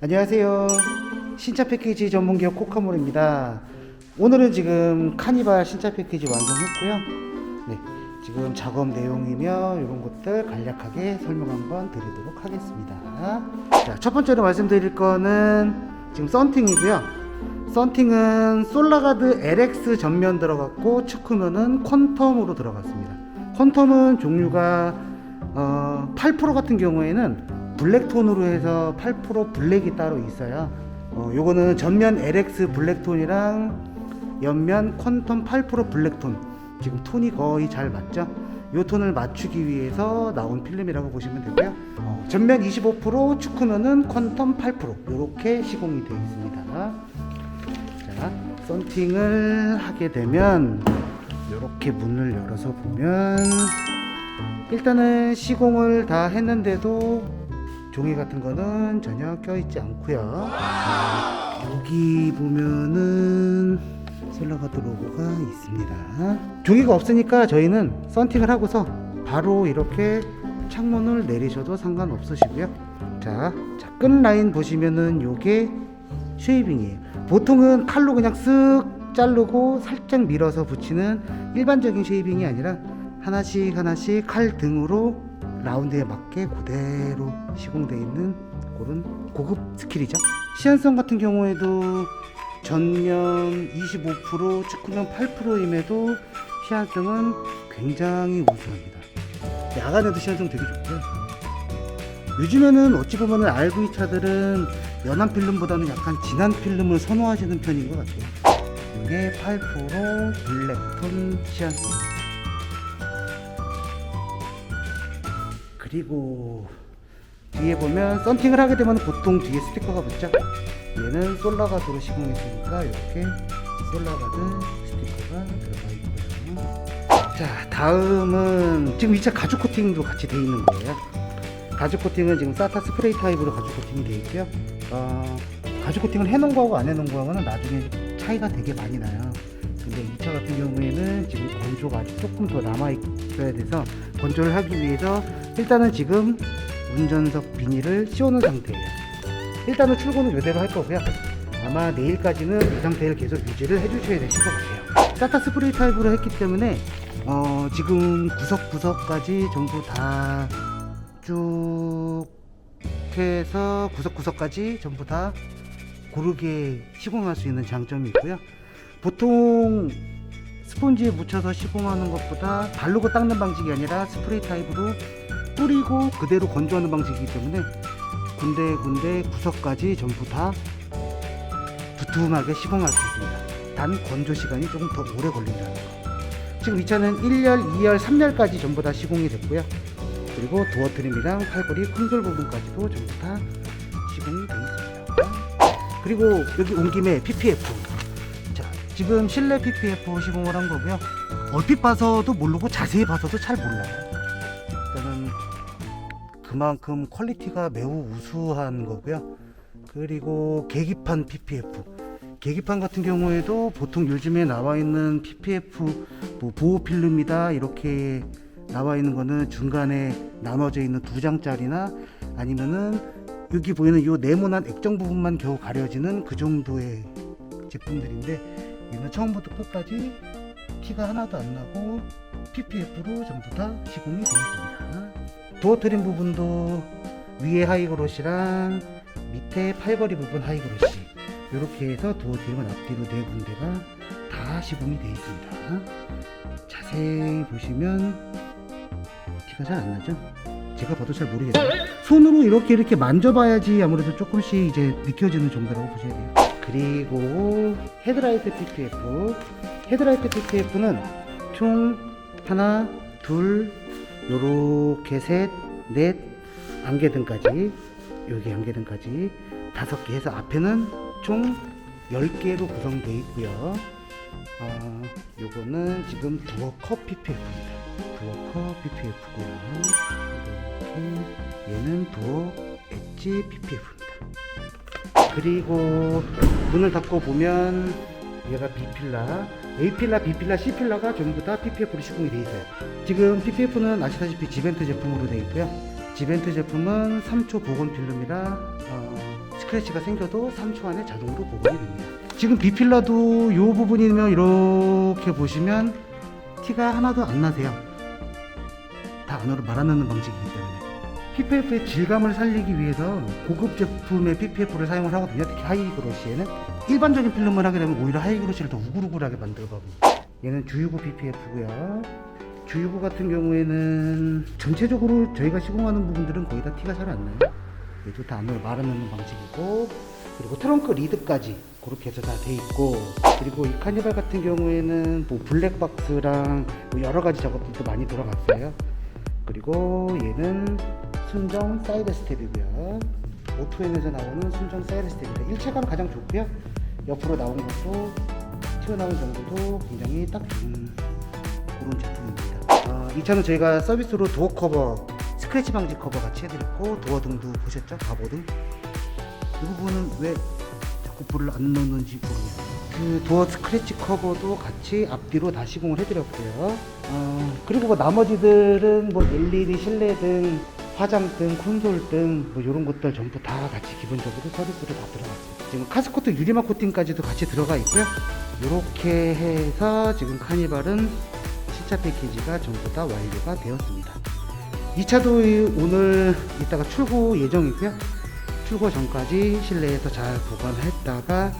안녕하세요. 신차 패키지 전문 기업 코카몰입니다. 오늘은 지금 카니발 신차 패키지 완성했고요. 네, 지금 작업 내용이며 이런 것들 간략하게 설명 한번 드리도록 하겠습니다. 자, 첫 번째로 말씀드릴 거는 지금 썬팅이고요. 썬팅은 솔라가드 LX 전면 들어갔고 측후면은 퀀텀으로 들어갔습니다. 퀀텀은 종류가 어, 8% 같은 경우에는 블랙톤으로 해서 8% 블랙이 따로 있어요. 어, 요거는 전면 LX 블랙톤이랑 옆면 퀀텀 8% 블랙톤 지금 톤이 거의 잘 맞죠? 요 톤을 맞추기 위해서 나온 필름이라고 보시면 되고요. 어, 전면 25% 축후면은 퀀텀 8% 이렇게 시공이 되어 있습니다. 자, 썬팅을 하게 되면 이렇게 문을 열어서 보면 일단은 시공을 다 했는데도 종이 같은 거는 전혀 껴있지 않고요. 여기 보면은 솔라가드 로고가 있습니다. 종이가 없으니까 저희는 썬팅을 하고서 바로 이렇게 창문을 내리셔도 상관없으시고요. 자, 자, 끈 라인 보시면은 요게 쉐이빙이에요. 보통은 칼로 그냥 쓱 자르고 살짝 밀어서 붙이는 일반적인 쉐이빙이 아니라 하나씩 하나씩 칼 등으로 라운드에 맞게 그대로 시공되어 있는 그런 고급 스킬이죠. 시한성 같은 경우에도 전면 25% 측후면 8%임에도 시한성은 굉장히 우수합니다. 야간에도 시한성 되게 좋고요. 요즘에는 어찌 보면 RV 차들은 연한 필름보다는 약간 진한 필름을 선호하시는 편인 것 같아요. 이게 8% 블랙톤 시한성. 그리고 뒤에 보면 썬팅을 하게 되면 보통 뒤에 스티커가 붙죠. 얘는 솔라가드로 시공했으니까 이렇게 솔라가드 스티커가 들어가 있고요. 자, 다음은 지금 이 차 가죽 코팅도 같이 돼 있는 거예요. 가죽 코팅은 지금 사타 스프레이 타입으로 가죽 코팅이 돼 있고요. 어, 가죽 코팅을 해놓은 거하고 안 해놓은 거하고는 나중에 차이가 되게 많이 나요. 근데 이차 같은 경우에는 지금 건조가 아직 조금 더 남아 있어야 돼서 건조를 하기 위해서 일단은 지금 운전석 비닐을 씌워놓은 상태예요. 일단은 출고는 이대로 할 거고요. 아마 내일까지는 이 상태를 계속 유지를 해주셔야 되실 것 같아요. 사타 스프레이 타입으로 했기 때문에 어, 지금 구석구석까지 전부 다 쭉 해서 구석구석까지 전부 다 고르게 시공할 수 있는 장점이 있고요. 보통 스펀지에 묻혀서 시공하는 것보다 바르고 닦는 방식이 아니라 스프레이 타입으로 뿌리고 그대로 건조하는 방식이기 때문에 군데군데 구석까지 전부 다 두툼하게 시공할 수 있습니다. 단 건조 시간이 조금 더 오래 걸린다는 거. 지금 이 차는 1열, 2열, 3열까지 전부 다 시공이 됐고요. 그리고 도어 트림이랑 팔걸이 콘솔 부분까지도 전부 다 시공이 되어 있습니다. 그리고 여기 온 김에 PPF. 자, 지금 실내 PPF 시공을 한 거고요. 얼핏 봐서도 모르고 자세히 봐서도 잘 몰라요. 일단은 그만큼 퀄리티가 매우 우수한 거고요. 그리고 계기판 PPF. 계기판 같은 경우에도 보통 요즘에 나와 있는 PPF 뭐 보호 필름이다 이렇게 나와 있는 거는 중간에 나눠져 있는 두 장짜리나 아니면은 여기 보이는 요 네모난 액정 부분만 겨우 가려지는 그 정도의 제품들인데 얘는 처음부터 끝까지 티가 하나도 안 나고 PPF로 전부 다 시공이 되어 있습니다. 도어 트림 부분도 위에 하이그로시랑 밑에 팔걸이 부분 하이그로시 이렇게 해서 도어 트림은 앞뒤로 네 군데가 다 시공이 되어 있습니다. 자세히 보시면 티가 잘 안 나죠? 제가 봐도 잘 모르겠어요. 손으로 이렇게 이렇게 만져봐야지 아무래도 조금씩 이제 느껴지는 정도라고 보셔야 돼요. 그리고 헤드라이트 PPF. 헤드라이트 PPF는 총 하나, 둘, 요렇게 셋, 넷, 안개등까지 여기 안개등까지 다섯 개 해서 앞에는 총 10개로 구성되어 있고요. 어, 요거는 지금 두어컵 PPF입니다. 두어컵 PPF고요. 이렇게 얘는 두어 엣지 PPF입니다. 그리고 문을 닫고 보면 얘가 B필라, A필라, B필라, C필라가 전부 다 PPF로 시공이 되어 있어요. 지금 PPF는 아시다시피 지벤트 제품으로 되어 있고요. 지벤트 제품은 3초 보건 필름이라 어, 스크래치가 생겨도 3초 안에 자동으로 복원이 됩니다. 지금 비필라도 이 부분이면 이렇게 보시면 티가 하나도 안 나세요. 다 안으로 말아넣는 방식이기 때문에. PPF의 질감을 살리기 위해서 고급 제품의 PPF를 사용을 하거든요. 특히 하이그로시에는 일반적인 필름을 하게 되면 오히려 하이그로시를 더 우글우글하게 만들거든요. 얘는 주유구 PPF고요. 주유구 같은 경우에는 전체적으로 저희가 시공하는 부분들은 거의 다 티가 잘 안 나요. 얘도 다 안으로 말아넣는 방식이고 그리고 트렁크 리드까지 그렇게 해서 다 돼 있고 그리고 이 카니발 같은 경우에는 뭐 블랙박스랑 뭐 여러 가지 작업들도 많이 들어갔어요. 그리고 얘는 순정 사이드 스텝이고요. 오토엔에서 나오는 순정 사이드 스텝입니다. 일체감 가장 좋고요. 옆으로 나온 것도 튀어나온 정도도 굉장히 딱 좋은 그런 제품입니다. 어, 이 차는 저희가 서비스로 도어 커버, 스크래치 방지 커버 같이 해드렸고 도어 등도 보셨죠? 가보등. 이 부분은 왜 자꾸 불을 안 넣는지 모르겠어요. 그 도어 스크래치 커버도 같이 앞뒤로 다 시공을 해드렸고요. 어, 그리고 뭐 나머지들은 뭐 LED 실내등, 화장등, 콘솔등 뭐 이런 것들 전부 다 같이 기본적으로 서비스로 다 들어갔어요. 지금 카스코트 유리막 코팅까지도 같이 들어가 있고요. 이렇게 해서 지금 카니발은 시차 패키지가 전부 다 완료가 되었습니다. 이 차도 오늘 이따가 출고 예정이고요. 출고 전까지 실내에서 잘 보관했다가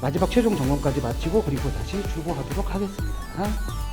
마지막 최종 점검까지 마치고 그리고 다시 출고하도록 하겠습니다.